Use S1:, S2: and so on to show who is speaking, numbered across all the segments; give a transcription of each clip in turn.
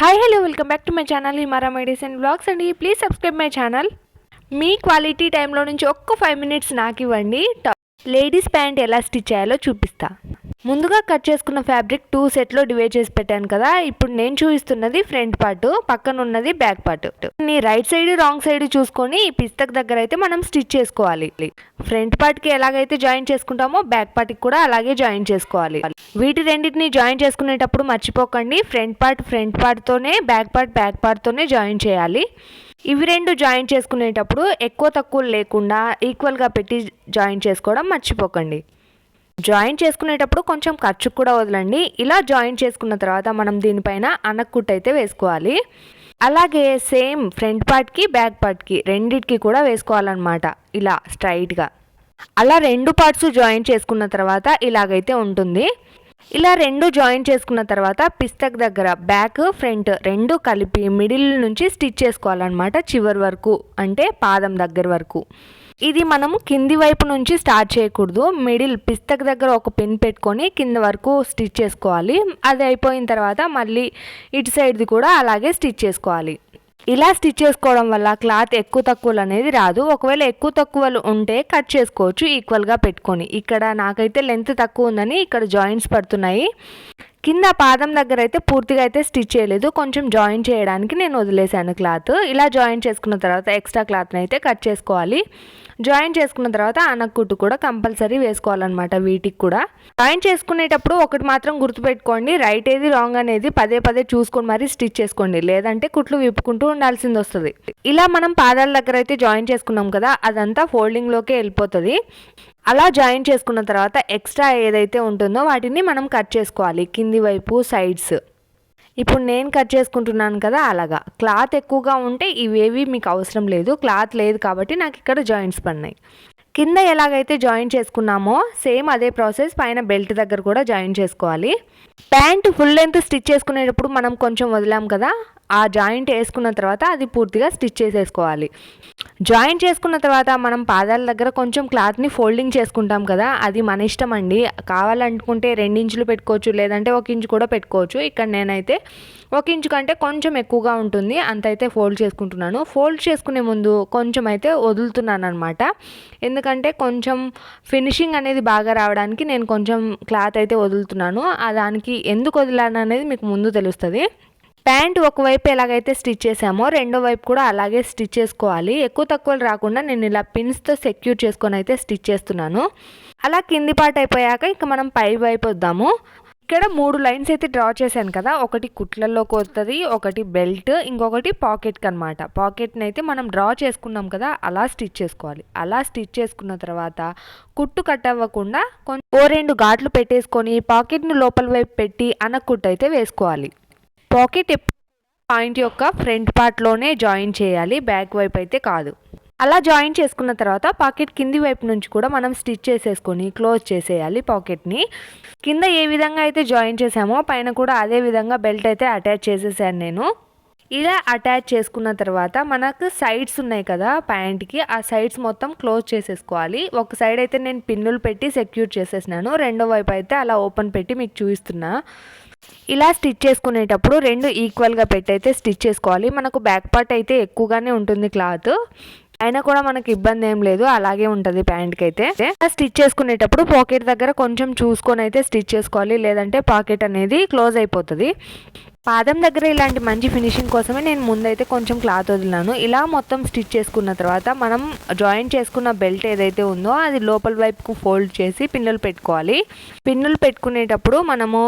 S1: Hi hello welcome back to my channel హిమారా medicine blogs అండి please subscribe my channel మీ quality టైంలో నుంచి ఒక్క ఫైవ్ మినిట్స్ నాకు ఇవ్వండి. లేడీస్ ప్యాంట్ ఎలా స్టిచ్ చేయాలో చూపిస్తా. ముందుగా కట్ చేసుకున్న ఫ్యాబ్రిక్ టూ సెట్లో డివైడ్ చేసి పెట్టాను కదా ఇప్పుడు నేను చూపిస్తున్నది ఫ్రంట్ పార్ట్ పక్కన ఉన్నది బ్యాక్ పార్ట్. నీ రైట్ సైడ్ రాంగ్ సైడ్ చూసుకొని ఈ పిస్తక్ దగ్గర అయితే మనం స్టిచ్ చేసుకోవాలి. ఫ్రంట్ పార్ట్కి ఎలాగైతే జాయిన్ చేసుకుంటామో బ్యాక్ పార్ట్కి కూడా అలాగే జాయిన్ చేసుకోవాలి. వీటి రెండింటిని జాయిన్ చేసుకునేటప్పుడు మర్చిపోకండి ఫ్రంట్ పార్ట్ ఫ్రంట్ పార్ట్తోనే బ్యాక్ పార్ట్ బ్యాక్ పార్ట్తోనే జాయిన్ చేయాలి. ఇవి రెండు జాయిన్ చేసుకునేటప్పుడు ఎక్కువ తక్కువ లేకుండా ఈక్వల్గా పెట్టి జాయిన్ చేసుకోవడం మర్చిపోకండి. జాయిన్ చేసుకునేటప్పుడు కొంచెం ఖర్చు కూడా వదలండి. ఇలా జాయిన్ చేసుకున్న తర్వాత మనం దీనిపైన అనక్కుట్ అయితే వేసుకోవాలి. అలాగే సేమ్ ఫ్రంట్ పార్ట్కి బ్యాక్ పార్ట్కి రెండిటికి కూడా వేసుకోవాలన్నమాట. ఇలా స్ట్రైట్గా. అలా రెండు పార్ట్స్ జాయిన్ చేసుకున్న తర్వాత ఇలాగైతే ఉంటుంది. ఇలా రెండు జాయిన్ చేసుకున్న తర్వాత పిస్తక్ దగ్గర బ్యాక్ ఫ్రంట్ రెండు కలిపి మిడిల్ నుంచి స్టిచ్ చేసుకోవాలన్నమాట చివరి వరకు. అంటే పాదం దగ్గర వరకు. ఇది మనము కింది వైపు నుంచి స్టార్ట్ చేయకూడదు. మిడిల్ పిస్తక్ దగ్గర ఒక పిన్ పెట్టుకొని కింద వరకు స్టిచ్ చేసుకోవాలి. అది అయిపోయిన తర్వాత మళ్ళీ ఇటు సైడ్ది కూడా అలాగే స్టిచ్ చేసుకోవాలి. ఇలా స్టిచ్ చేసుకోవడం వల్ల క్లాత్ ఎక్కువ తక్కువలు అనేది రాదు. ఒకవేళ ఎక్కువ తక్కువలు ఉంటే కట్ చేసుకోవచ్చు ఈక్వల్గా పెట్టుకొని. ఇక్కడ నాకైతే లెంత్ తక్కువ ఉందని ఇక్కడ జాయింట్స్ పడుతున్నాయి. కింద పాదం దగ్గర అయితే పూర్తిగా అయితే స్టిచ్ చేయలేదు. కొంచెం జాయిన్ చేయడానికి నేను వదిలేశాను క్లాత్. ఇలా జాయిన్ చేసుకున్న తర్వాత ఎక్స్ట్రా క్లాత్ని అయితే కట్ చేసుకోవాలి. జాయిన్ చేసుకున్న తర్వాత అనక్కుట్టు కూడా కంపల్సరీ వేసుకోవాలన్నమాట వీటికి కూడా. జాయిన్ చేసుకునేటప్పుడు ఒకటి మాత్రం గుర్తుపెట్టుకోండి. రైట్ ఏది రాంగ్ అనేది పదే పదే చూసుకొని మరీ స్టిచ్ చేసుకోండి. లేదంటే కుట్లు విప్పుకుంటూ ఉండాల్సింది వస్తుంది. ఇలా మనం పాదాల దగ్గర అయితే జాయిన్ చేసుకున్నాం కదా అదంతా ఫోల్డింగ్లోకే వెళ్ళిపోతుంది. అలా జాయిన్ చేసుకున్న తర్వాత ఎక్స్ట్రా ఏదైతే ఉంటుందో వాటిని మనం కట్ చేసుకోవాలి కింది వైపు సైడ్స్. ఇప్పుడు నేను కట్ చేసుకుంటున్నాను కదా అలాగా. క్లాత్ ఎక్కువగా ఉంటే ఇవేవి మీకు అవసరం లేదు. క్లాత్ లేదు కాబట్టి నాకు ఇక్కడ జాయింట్స్ పడినాయి. కింద ఎలాగైతే జాయిన్ చేసుకున్నామో సేమ్ అదే ప్రాసెస్ పైన బెల్ట్ దగ్గర కూడా జాయిన్ చేసుకోవాలి. ప్యాంట్ ఫుల్ లెంత్ స్టిచ్ చేసుకునేటప్పుడు మనం కొంచెం వదిలాం కదా. ఆ జాయింట్ వేసుకున్న తర్వాత అది పూర్తిగా స్టిచ్ చేసేసుకోవాలి. జాయింట్ చేసుకున్న తర్వాత మనం పాదాల దగ్గర కొంచెం క్లాత్ని ఫోల్డింగ్ చేసుకుంటాం కదా అది మన ఇష్టం అండి. కావాలనుకుంటే రెండించులు పెట్టుకోవచ్చు లేదంటే ఒక ఇంచు కూడా పెట్టుకోవచ్చు. ఇక్కడ నేనైతే ఒక ఇంచు కంటే కొంచెం ఎక్కువగా ఉంటుంది అంత అయితే ఫోల్డ్ చేసుకుంటున్నాను. ఫోల్డ్ చేసుకునే ముందు కొంచెం అయితే వదులుతున్నాను అనమాట ఎందుకంటే కొంచెం ఫినిషింగ్ అనేది బాగా రావడానికి నేను కొంచెం క్లాత్ అయితే వదులుతున్నాను. దానికి ఎందుకు వదిలాను అనేది మీకు ముందు తెలుస్తుంది. ప్యాంట్ ఒకవైపు ఎలాగైతే స్టిచ్ చేసామో రెండో వైపు కూడా అలాగే స్టిచ్ చేసుకోవాలి. ఎక్కువ తక్కువలు రాకుండా నేను ఇలా పిన్స్తో సెక్యూర్ చేసుకొని అయితే స్టిచ్ చేస్తున్నాను. అలా కింది పాట అయిపోయాక ఇక మనం పై వైపు వద్దాము. ఇక్కడ మూడు లైన్స్ అయితే డ్రా చేశాను కదా ఒకటి కుట్లలోకి వస్తుంది ఒకటి బెల్ట్ ఇంకొకటి పాకెట్కి అనమాట పాకెట్ని అయితే మనం డ్రా చేసుకున్నాం కదా అలా స్టిచ్ చేసుకోవాలి. అలా స్టిచ్ చేసుకున్న తర్వాత కుట్టు కట్ అవ్వకుండా కొంచెం ఓ రెండు ఘాట్లు పెట్టేసుకొని పాకెట్ని లోపల వైపు పెట్టి అనకుట్టు అయితే వేసుకోవాలి. పాకెట్ పాయింట్ యొక్క ఫ్రంట్ పార్ట్లోనే జాయిన్ చేయాలి బ్యాక్ వైపు అయితే కాదు. అలా జాయిన్ చేసుకున్న తర్వాత పాకెట్ కింది వైపు నుంచి కూడా మనం స్టిచ్ చేసేసుకొని క్లోజ్ చేసేయాలి పాకెట్ని. కింద ఏ విధంగా అయితే జాయిన్ చేసామో పైన కూడా అదే విధంగా బెల్ట్ అయితే అటాచ్ చేసేసాను నేను. ఇలా అటాచ్ చేసుకున్న తర్వాత మనకు సైడ్స్ ఉన్నాయి కదా ప్యాంట్కి ఆ సైడ్స్ మొత్తం క్లోజ్ చేసేసుకోవాలి. ఒక సైడ్ అయితే నేను పిన్నులు పెట్టి సెక్యూర్ చేసేసినాను. రెండో వైపు అయితే అలా ఓపెన్ పెట్టి మీకు చూపిస్తున్నా. ఇలా స్టిచ్ చేసుకునేటప్పుడు రెండు ఈక్వల్గా పెట్టయితే స్టిచ్ చేసుకోవాలి. మనకు బ్యాక్ పార్ట్ అయితే ఎక్కువగానే ఉంటుంది క్లాత్ అయినా కూడా మనకి ఇబ్బంది ఏం లేదు. అలాగే ఉంటుంది ప్యాంట్కి అయితే స్టిచ్ చేసుకునేటప్పుడు పాకెట్ దగ్గర కొంచెం చూసుకొని అయితే స్టిచ్ చేసుకోవాలి. లేదంటే పాకెట్ అనేది క్లోజ్ అయిపోతుంది. పాదం దగ్గర ఇలాంటి మంచి ఫినిషింగ్ కోసమే నేను ముందైతే కొంచెం క్లాత్ వదిలినాను. ఇలా మొత్తం స్టిచ్ చేసుకున్న తర్వాత మనం జాయిన్ చేసుకున్న బెల్ట్ ఏదైతే ఉందో అది లోపల వైపుకు ఫోల్డ్ చేసి పిన్నులు పెట్టుకోవాలి. పిన్నులు పెట్టుకునేటప్పుడు మనము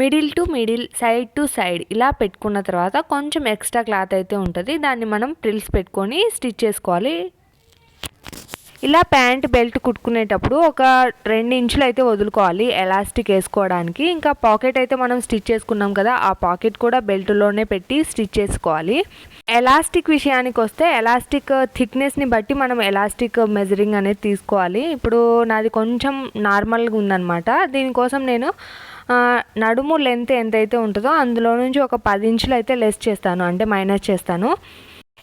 S1: middle to middle side to side ఇలా పెట్టుకున్న తర్వాత కొంచెం ఎక్స్ట్రా క్లాత్ అయితే ఉంటుంది. దాన్ని మనం ప్రిల్స్ పెట్టుకొని స్టిచ్ చేసుకోవాలి. ఇలా ప్యాంట్ బెల్ట్ కుట్టుకునేటప్పుడు ఒక రెండు ఇంచులు అయితే వదులుకోవాలి ఎలాస్టిక్ వేసుకోవడానికి. ఇంకా పాకెట్ అయితే మనం స్టిచ్ చేసుకున్నాం కదా ఆ పాకెట్ కూడా బెల్ట్లోనే పెట్టి స్టిచ్ చేసుకోవాలి. ఎలాస్టిక్ విషయానికి వస్తే ఎలాస్టిక్ థిక్నెస్ని బట్టి మనం ఎలాస్టిక్ మెజరింగ్ అనేది తీసుకోవాలి. ఇప్పుడు నాది కొంచెం నార్మల్గా ఉందన్నమాట. దీనికోసం నేను నడుము లెంత్ ఎంతైతే ఉంటుందో అందులో నుంచి ఒక పది ఇంచులు అయితే లెస్ చేస్తాను అంటే మైనస్ చేస్తాను.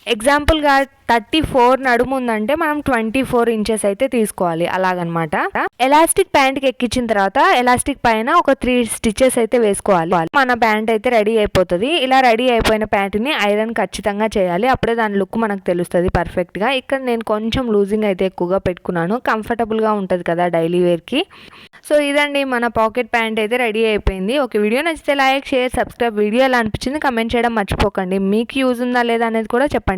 S1: ఎగ్జాంపుల్గా థర్టీ ఫోర్ నడుము ఉందంటే మనం ట్వంటీ ఫోర్ ఇంచెస్ అయితే తీసుకోవాలి అలాగనమాట. ఎలాస్టిక్ ప్యాంట్కి ఎక్కించిన తర్వాత ఎలాస్టిక్ పైన ఒక త్రీ స్టిచెస్ అయితే వేసుకోవాలి. మన ప్యాంట్ అయితే రెడీ అయిపోతుంది. ఇలా రెడీ అయిపోయిన ప్యాంట్ని ఐరన్ ఖచ్చితంగా చేయాలి. అప్పుడే దాని లుక్ మనకు తెలుస్తుంది పర్ఫెక్ట్గా. ఇక్కడ నేను కొంచెం లూజింగ్ అయితే ఎక్కువగా పెట్టుకున్నాను. కంఫర్టబుల్గా ఉంటుంది కదా డైలీ వేర్కి. సో ఇదండి మన పాకెట్ ప్యాంట్ అయితే రెడీ అయిపోయింది. ఒక వీడియో నచ్చితే లైక్ షేర్ సబ్స్క్రైబ్. వీడియో ఎలా అనిపించింది కమెంట్ చేయడం మర్చిపోకండి. మీకు యూజ్ ఉందా లేదా అనేది కూడా చెప్పండి.